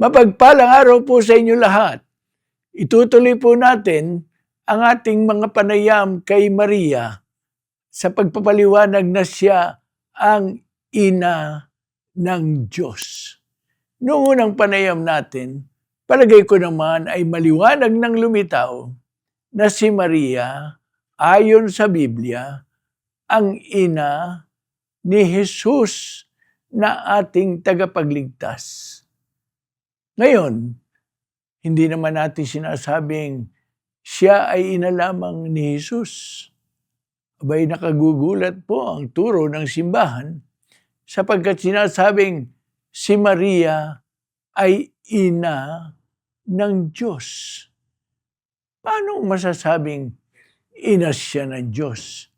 Mapagpalang araw po sa inyo lahat. Itutuloy po natin ang ating mga panayam kay Maria sa pagpapaliwanag na siya ang ina ng Diyos. Noong unang panayam natin, palagay ko naman ay maliwanag ng lumitaw na si Maria, ayon sa Biblia, ang ina ni Jesus na ating tagapagligtas. Ngayon, hindi naman natin sinasabing siya ay ina lamang ni Jesus. Abay nakagugulat po ang turo ng simbahan sapagkat sinasabing si Maria ay ina ng Diyos. Paano masasabing ina siya ng Diyos?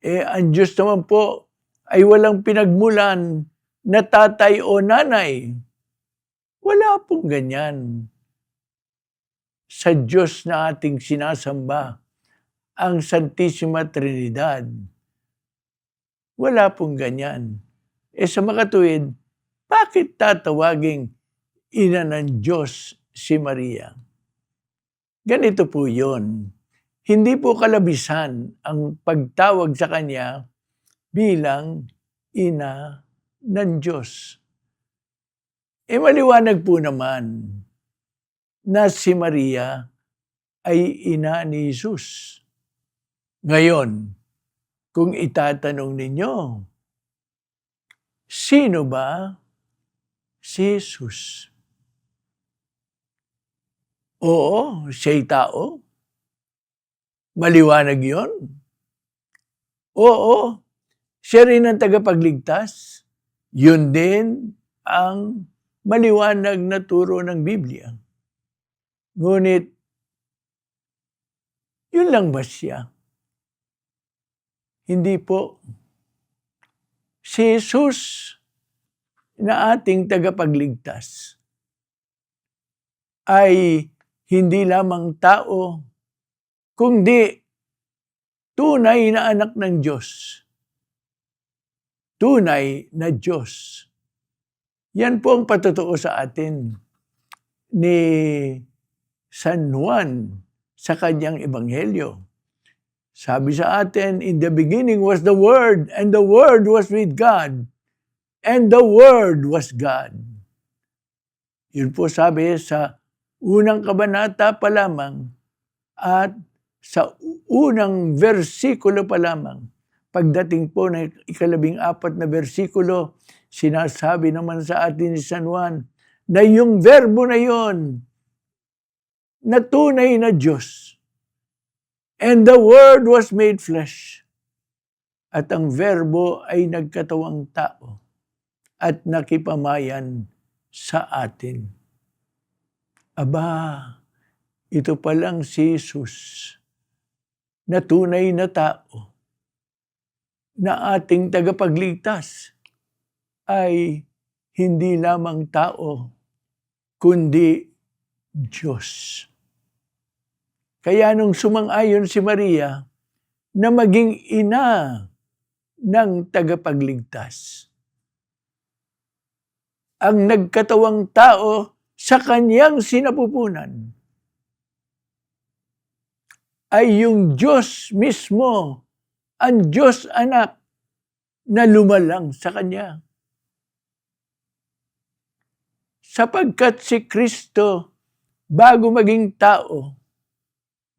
Eh, ang Diyos naman po ay walang pinagmulan na tatay o nanay. Wala pong ganyan. Sa Diyos na ating sinasamba, ang Santissima Trinidad. Wala pong ganyan. E sa makatuwid, bakit tatawaging ina ng Diyos si Maria? Ganito po yon. Hindi po kalabisan ang pagtawag sa kanya bilang ina ng Diyos. E maliwanag po naman na si Maria ay ina ni Jesus. Ngayon, kung itatanong ninyo, sino ba si Jesus? Oo, siya'y tao. Maliwanag yon. Oo, siya rin ang tagapagligtas. Yun din ang maliwanag na turo ng Biblia. Ngunit, yun lang ba siya? Hindi po. Si Jesus na ating tagapagligtas ay hindi lamang tao, kundi tunay na anak ng Diyos. Tunay na Diyos. Yan po ang patotoo sa atin ni San Juan sa kanyang ebanghelyo. Sabi sa atin, in the beginning was the Word, and the Word was with God, and the Word was God. Yun po sabi sa unang kabanata pa lamang at sa unang versikulo pa lamang. Pagdating po ng ikalabing apat na versikulo, sinasabi naman sa atin ni San Juan na yung verbo na yon na tunay na Diyos. And the Word was made flesh. At ang verbo ay nagkatawang tao at nakipamayan sa atin. Aba, ito palang si Jesus na tunay na tao na ating tagapagligtas ay hindi lamang tao, kundi Diyos. Kaya nung sumang-ayon si Maria na maging ina ng tagapagligtas, ang nagkatawang tao sa kanyang sinapupunan ay yung Diyos mismo, ang Diyos anak na lumalang sa kanya. Sapagkat si Kristo, bago maging tao,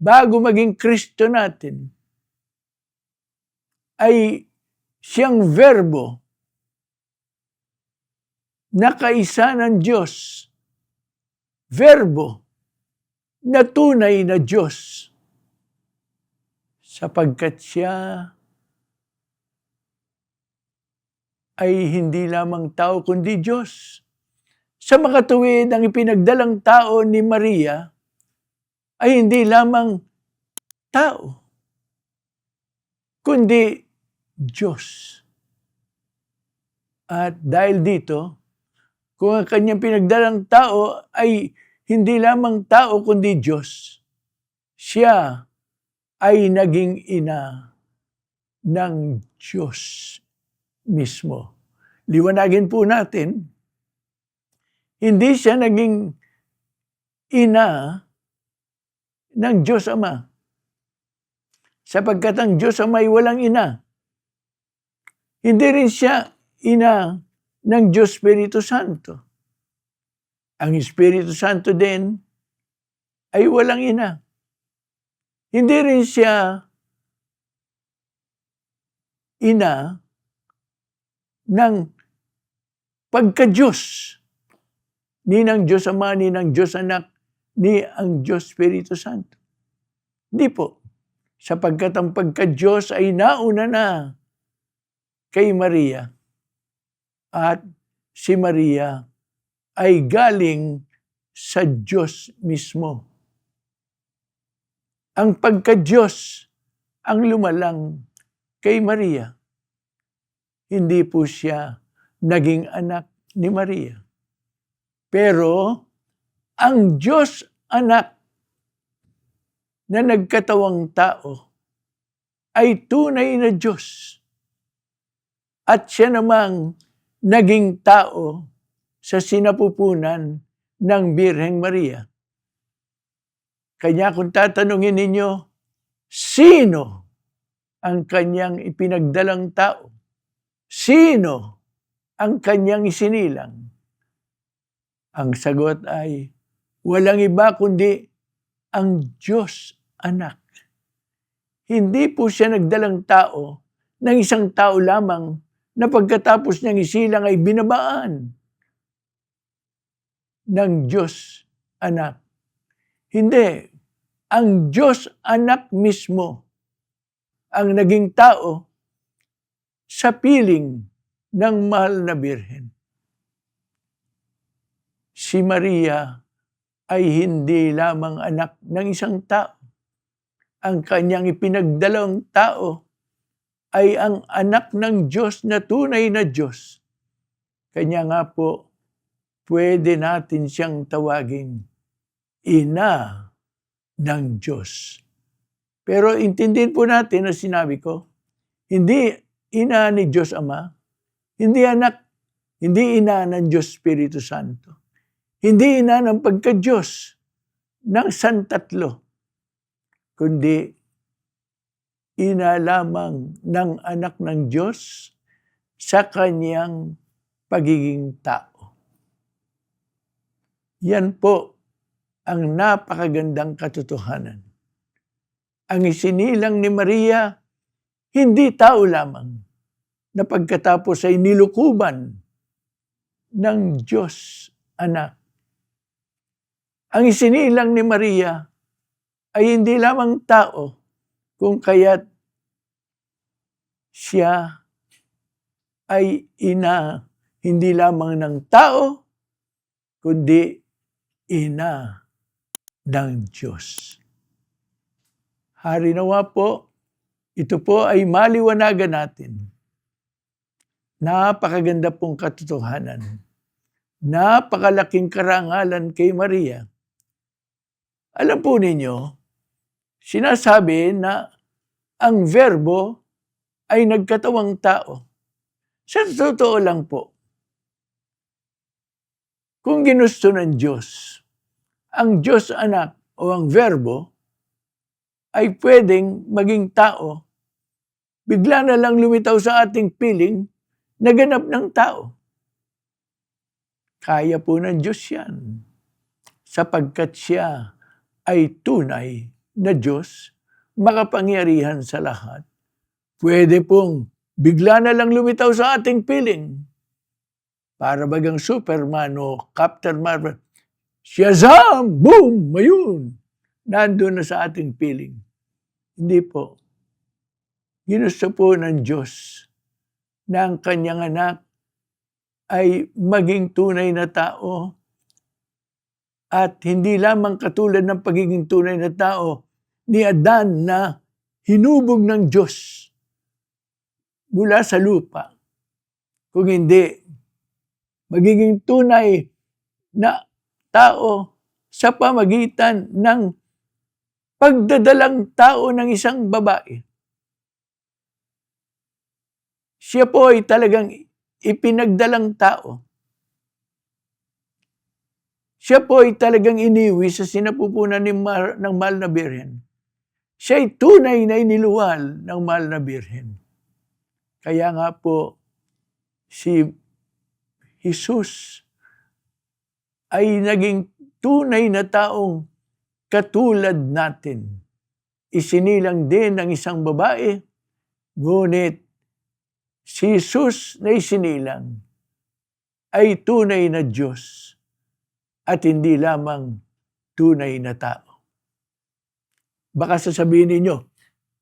bago maging Kristo natin, ay siyang verbo na kaisa ng Diyos. Verbo na tunay na Diyos. Sapagkat siya ay hindi lamang tao kundi Diyos. Sa makatuwid, ang ipinagdalang tao ni Maria ay hindi lamang tao, kundi Diyos. At dahil dito, kung ang kanyang pinagdalang tao ay hindi lamang tao kundi Diyos, siya ay naging ina ng Diyos mismo. Liwanagin po natin, Hindi siya naging ina ng Diyos Ama. Sapagkat ang Diyos Ama ay walang ina. Hindi rin siya ina ng Diyos Espiritu Santo. Ang Espiritu Santo din ay walang ina. Hindi rin siya ina ng pagka-Diyos. Ni ng Diyos Ama, ni ng Diyos Anak, ni ang Diyos Espiritu Santo. Hindi po. Sapagkat ang pagka-Diyos ay nauna na kay Maria. At si Maria ay galing sa Diyos mismo. Ang pagka-Diyos ang lumalang kay Maria. Hindi po siya naging anak ni Maria. Pero ang Diyos anak na nagkatawang tao ay tunay na Diyos. At siya namang naging tao sa sinapupunan ng Birheng Maria. Kanya kung tatanungin ninyo, sino ang kanyang ipinagdalang tao? Sino ang kanyang isinilang? Ang sagot ay, walang iba kundi ang Diyos anak. Hindi po siya nagdalang tao ng isang tao lamang na pagkatapos niyang isilang ay binabaan ng Diyos anak. Hindi. Ang Diyos anak mismo ang naging tao sa piling ng mahal na birhen. Si Maria ay hindi lamang anak ng isang tao. Ang kanyang ipinagdalawang tao ay ang anak ng Diyos na tunay na Diyos. Kanya nga po, pwede natin siyang tawaging ina ng Diyos. Pero intindihin po natin na sinabi ko, hindi ina ni Diyos Ama, hindi anak, hindi ina ng Diyos Espiritu Santo, hindi ina ng pagka-Diyos ng Santatlo, kundi ina lamang ng anak ng Diyos sa kanyang pagiging tao. Yan po ang napakagandang katotohanan. Ang isinilang ni Maria, hindi tao lamang, na pagkatapos ay nilukuban ng Diyos anak. Ang isinilang ni Maria ay hindi lamang tao, kung kaya't siya ay ina hindi lamang ng tao, kundi ina ng Diyos. Hari nawa po, ito po ay maliwanagan natin. Napakaganda pong katotohanan. Napakalaking karangalan kay Maria. Alam po ninyo, sinasabi na ang verbo ay nagkatawang tao. Sa totoo lang po, kung ginusto ng Diyos, ang Diyos anak o ang verbo ay pwedeng maging tao, bigla na lang lumitaw sa ating piling, naganap ng tao. Kaya po ng Diyos yan. Sapagkat siya ay tunay na Diyos, makapangyarihan sa lahat. Pwede pong bigla na lang lumitaw sa ating piling. Para bagang Superman o Captain Marvel. Shazam! Boom! Mayun! Nandun na sa ating piling. Hindi po. Ginusto po ng Diyos na ang kanyang anak ay maging tunay na tao at hindi lamang katulad ng pagiging tunay na tao ni Adan na hinubog ng Diyos mula sa lupa. Kung hindi, magiging tunay na tao sa pamagitan ng pagdadalang tao ng isang babae. Siya po ay talagang ipinagdalang tao. Siya po ay talagang iniwi sa sinapupunan ni Mar- ng mahal na birhen. Siya ay tunay na iniluwal ng mahal na birhen. Kaya nga po, si Jesus ay naging tunay na taong katulad natin. Isinilang din ng isang babae, ngunit si Jesus na isinilang ay tunay na Diyos at hindi lamang tunay na tao. Baka sasabihin ninyo,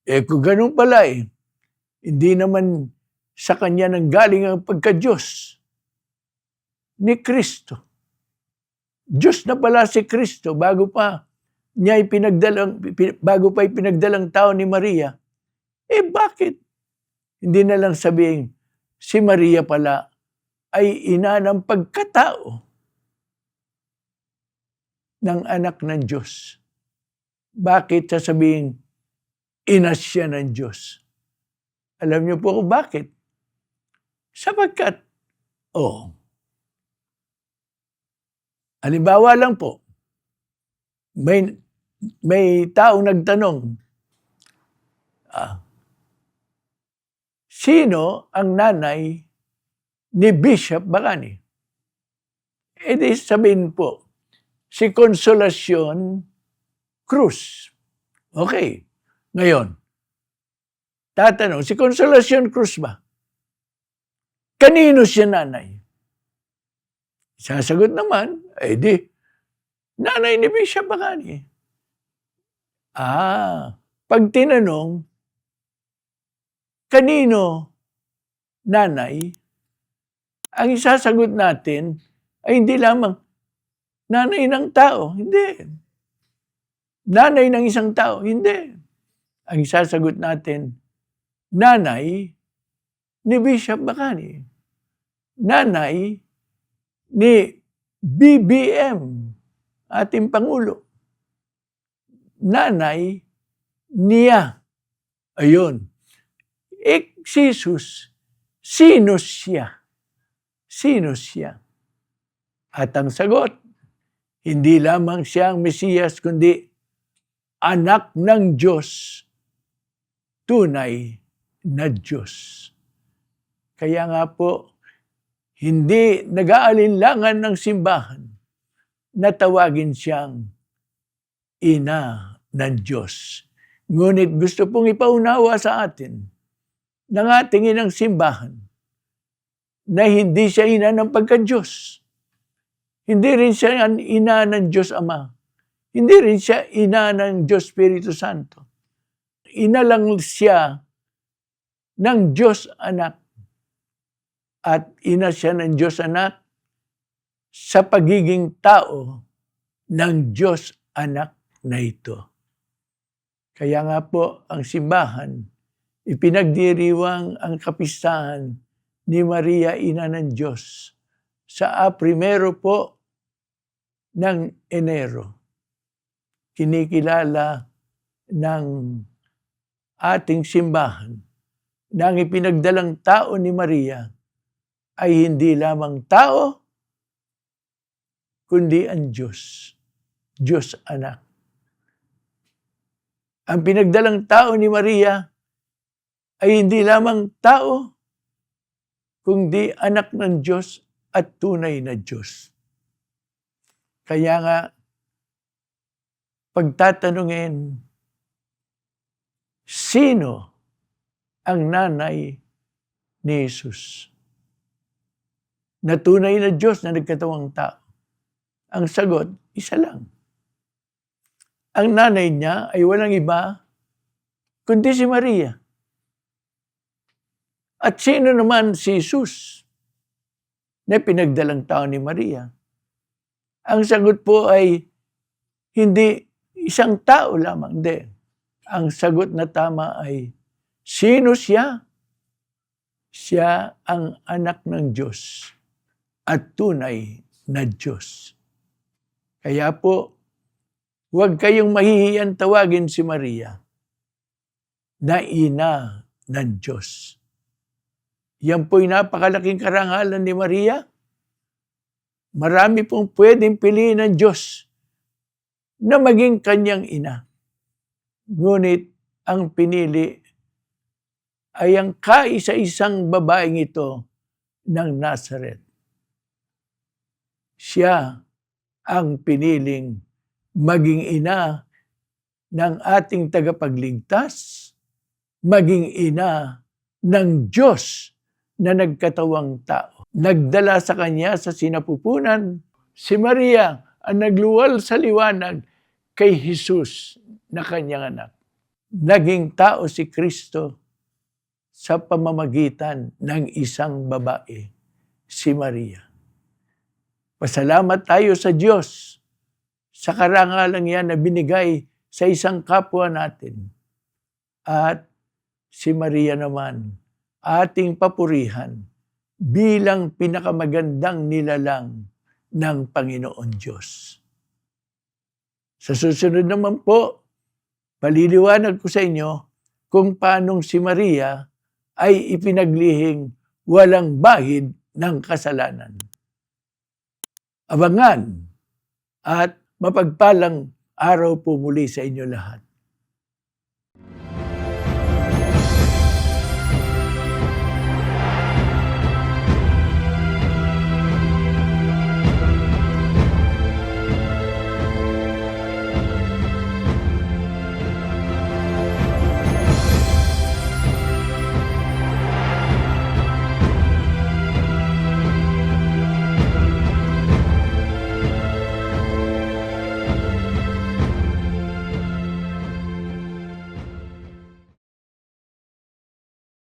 eh kung ganun pala eh, hindi naman sa Kanya nang galing ang pagka-Diyos ni Kristo. Diyos na pala si Kristo bago pa niya ipinagdalang, bago pa ipinagdalang tao ni Maria. Eh bakit? Hindi na lang sabihin, si Maria pala ay ina ng pagkatao ng anak ng Diyos. Bakit sasabihin, ina siya ng Diyos? Alam niyo po kung bakit? Sapagkat, oh, halimbawa lang po, may, may taong nagtanong, ah, sino ang nanay ni Bishop Bacani? E di sabihin po, si Consolacion Cruz. Okay. Ngayon, tatanong, si Consolacion Cruz ba? Kanino siya nanay? Sasagot naman, eh di, nanay ni Bishop Bacani. Ah, pag tinanong, kanino nanay, ang isasagot natin ay hindi lamang nanay ng tao, hindi. Nanay ng isang tao, hindi. Ang isasagot natin, nanay ni Bishop Bacani. Nanay ni BBM, ating Pangulo. Nanay niya. Ayun. Si Jesus, sino siya? Sino siya? At ang sagot, hindi lamang siya ang Mesiyas, kundi anak ng Diyos, tunay na Diyos. Kaya nga po, hindi nag-aalinlangan ng simbahan na tawagin siyang ina ng Diyos. Ngunit gusto pong ipaunawa sa atin ng ating inang simbahan na hindi siya ina ng pagka-Diyos. Hindi rin siya ina ng Diyos Ama. Hindi rin siya ina ng Diyos Espiritu Santo. Ina lang siya ng Diyos Anak at ina siya ng Diyos anak sa pagiging tao ng Diyos anak na ito. Kaya nga po ang simbahan, ipinagdiriwang ang kapistahan ni Maria Ina ng Diyos sa primero po ng Enero. Kinikilala ng ating simbahan na ang ipinagdalang tao ni Maria ay hindi lamang tao, kundi ang Diyos. Diyos anak. Ang pinagdalang tao ni Maria ay hindi lamang tao, kundi anak ng Diyos at tunay na Diyos. Kaya nga, pagtatanungin, sino ang nanay ni Jesus? Na tunay na Diyos na nagkatawang tao? Ang sagot, isa lang. Ang nanay niya ay walang iba kundi si Maria. At sino naman si Jesus na pinagdalang tao ni Maria? Ang sagot po ay hindi isang tao lamang. Hindi. Ang sagot na tama ay, sino siya? Siya ang anak ng Diyos at tunay na Diyos. Kaya po, huwag kayong mahihiyan tawagin si Maria na ina ng Diyos. Yan po'y napakalaking karangalan ni Maria Marami pong pwedeng piliin ng Diyos na maging kanyang ina. Ngunit ang pinili ay ang kaisa-isang babaeng ito ng Nazareth. Siya ang piniling maging ina ng ating tagapagligtas, maging ina ng Diyos na nagkatawang tao. Nagdala sa kanya sa sinapupunan si Maria ang nagluwal sa liwanag kay Jesus na kanyang anak. Naging tao si Kristo sa pamamagitan ng isang babae, si Maria. Pasalamat tayo sa Diyos sa karangalang yan na binigay sa isang kapwa natin. At si Maria naman, ating papurihan bilang pinakamagandang nilalang ng Panginoon Diyos. Sa susunod naman po, paliliwanag ko sa inyo kung paanong si Maria ay ipinaglihing walang bahid ng kasalanan. Abangan at mapagpalang araw po muli sa inyo lahat.